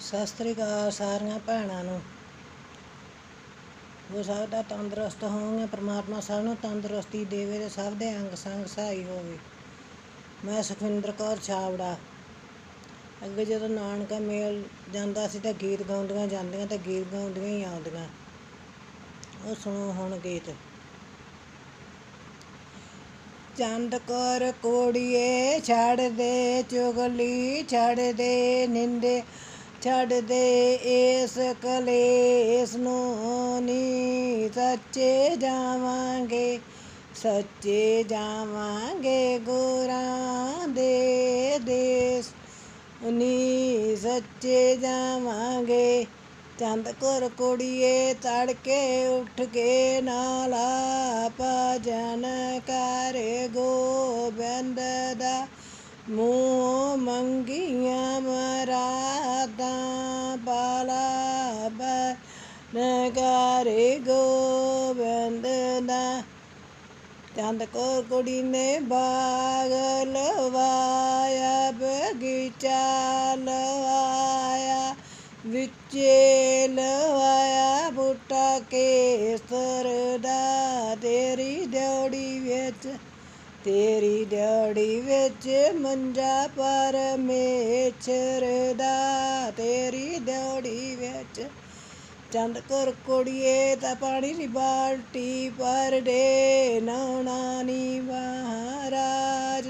ਸਤਿ ਸ੍ਰੀ ਅਕਾਲ ਸਾਰੀਆਂ ਭੈਣਾਂ ਨੂੰ। ਉਹ ਸਭ ਦਾ ਤੰਦਰੁਸਤ ਹੋਣਗੇ, ਪ੍ਰਮਾਤਮਾ ਸਭ ਨੂੰ ਤੰਦਰੁਸਤੀ ਦੇਵੇ ਤੇ ਸਭ ਦੇ ਅੰਗ ਸੰਗ ਸਹਾਈ ਹੋਵੇ। ਮੈਂ ਸੁਖਵਿੰਦਰ ਕੌਰ ਛਾਵੜਾ ਅੱਗੇ ਜਦੋਂ ਨਾਨਕਾ ਮੇਲ ਜਾਂਦਾ ਸੀ ਤਾਂ ਗੀਤ ਗਾਉਂਦੀਆਂ ਜਾਂਦੀਆਂ ਤੇ ਗੀਤ ਗਾਉਂਦੀਆਂ ਹੀ ਆਉਂਦੀਆਂ। ਉਹ ਸੁਣੋ ਹੁਣ ਗੀਤ। ਚੰਦ ਕਰ ਕੋੜੀਏ, ਛੱਡ ਦੇ ਚੁਗਲੀ, ਛੱਡ ਦੇ ਨਿੰਦੇ। ਛੱਡ ਦੇ ਇਸ ਕਲੇਸ਼ ਨੂੰ ਨੀ ਸੱਚੇ ਜਾਵਾਂਗੇ ਸੱਚੇ ਜਾਵਾਂਗੇ ਗੁਰਾਂ ਦੇ ਦੇਸ। ਨੀ ਸੱਚੇ ਜਾਵਾਂਗੇ, ਚੰਦ ਕੋਰ ਕੁੜੀਏ ਤੜਕੇ ਉੱਠ ਕੇ ਨਾਲਾ ਭਜਨ ਕਰ ਗੋਬਿੰਦ ਦਾ ਮੂੰਹ ਮੰਗੀਆਂ ਮਰਾਦਾਂ, ਬਾਲਾ ਬਨ ਕਰ ਗੋਬਿੰਦ ਦਾ। ਚੰਦ ਕੋ ਕੁੜੀ ਨੇ ਬਾਗ ਲਵਾਇਆ, ਬਗੀਚਾ ਲਵਾਇਆ, ਵਿੱਚੇ ਲਵਾਇਆ ਬੂਟਾ ਕੇਸਰ ਦਾ। ਤੇਰੀ ਡਿਉੜੀ ਵਿੱਚ ਤੇਰੀ ਡਿਉੜੀ ਵਿੱਚ ਮੰਜਾ ਪਰਮੇਸ਼ਰ ਦਾ ਤੇਰੀ ਡਿਉੜੀ ਵਿੱਚ ਚੰਦ ਕਰ ਕੁੜੀਏ ਤਾਂ ਪਾਣੀ ਦੀ ਬਾਲਟੀ ਪਰ ਦੇ ਨਾਉਣਾ ਨੀ ਮਹਾਰਾਜ